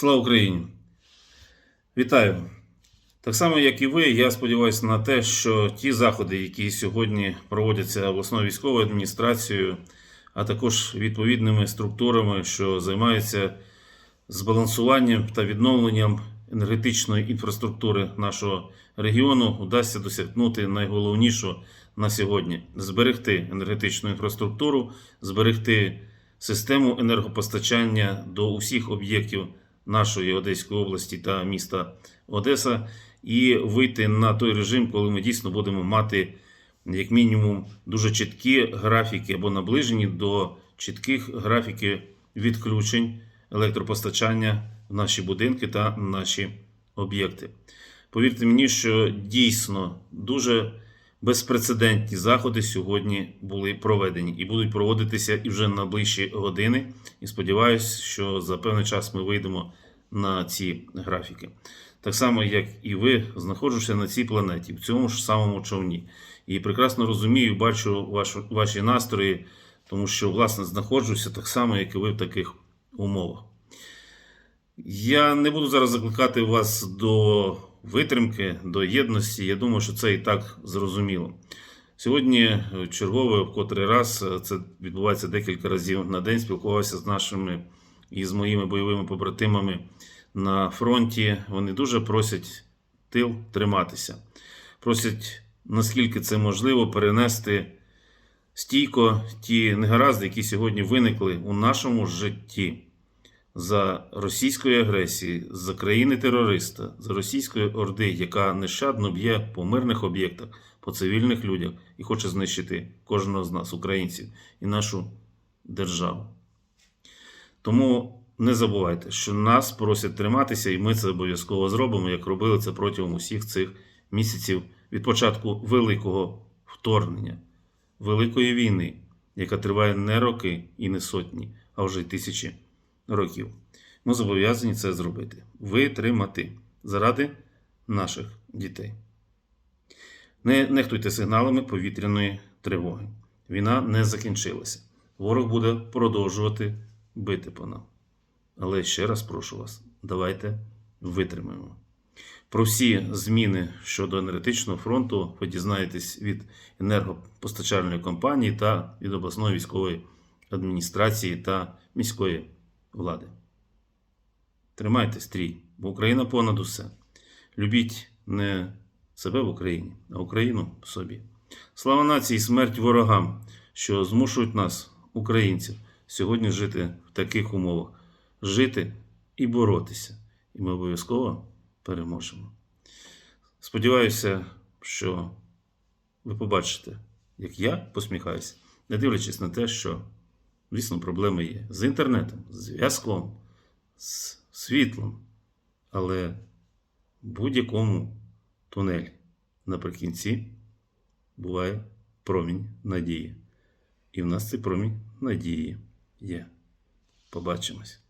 Слава Україні! Вітаю! Так само, як і ви, я сподіваюся на те, що ті заходи, які сьогодні проводяться обласною військовою адміністрацією, а також відповідними структурами, що займаються збалансуванням та відновленням енергетичної інфраструктури нашого регіону, вдасться досягнути найголовнішого на сьогодні зберегти енергетичну інфраструктуру, зберегти систему енергопостачання до усіх об'єктів нашої Одеської області та міста Одеса, і вийти на той режим, коли ми дійсно будемо мати як мінімум дуже чіткі графіки або наближені до чітких графіків відключень електропостачання в наші будинки та наші об'єкти. Повірте мені, що дійсно дуже безпрецедентні заходи сьогодні були проведені і будуть проводитися і вже на ближчі години. І сподіваюся, що за певний час ми вийдемо на ці графіки. Так само, як і ви, знаходжуся на цій планеті, в цьому ж самому човні. І прекрасно розумію, бачу ваш, ваші настрої, тому що, власне, знаходжуся так само, як і ви в таких умовах. Я не буду зараз закликати вас до витримки, до єдності. Я думаю, що це і так зрозуміло. Сьогодні е, чергове, в котрий раз е, це відбувається декілька разів на день. Спілкувався з нашими і з моїми бойовими побратимами на фронті. Вони дуже просять тил триматися. Просять, наскільки це можливо, перенести стійко ті негаразди, які сьогодні виникли у нашому житті за російської агресії, за країни-терориста, за російської орди, яка нещадно б'є по мирних об'єктах, по цивільних людях і хоче знищити кожного з нас, українців, і нашу державу. Тому не забувайте, що нас просять триматися, і ми це обов'язково зробимо, як робили це протягом усіх цих місяців від початку великого вторгнення, великої війни, яка триває не роки і не сотні, а вже й тисячі років. Ми зобов'язані це зробити. Витримати заради наших дітей. Не нехтуйте сигналами повітряної тривоги. Війна не закінчилася. Ворог буде продовжувати бити по нам. Але ще раз прошу вас, давайте витримаємо. Про всі зміни щодо енергетичного фронту ви дізнаєтесь від енергопостачальної компанії та від обласної військової адміністрації та міської влади. Тримайте стрій, бо Україна понад усе. Любіть не себе в Україні, а Україну в собі. Слава нації, смерть ворогам, що змушують нас, українців, сьогодні жити в таких умовах, жити і боротися. І ми обов'язково переможемо. Сподіваюся, що ви побачите, як я посміхаюся, не дивлячись на те, що, звісно, проблеми є з інтернетом, з зв'язком, з світлом. Але в будь-якому тунелі наприкінці буває промінь надії. І в нас цей промінь надії є. Побачимось.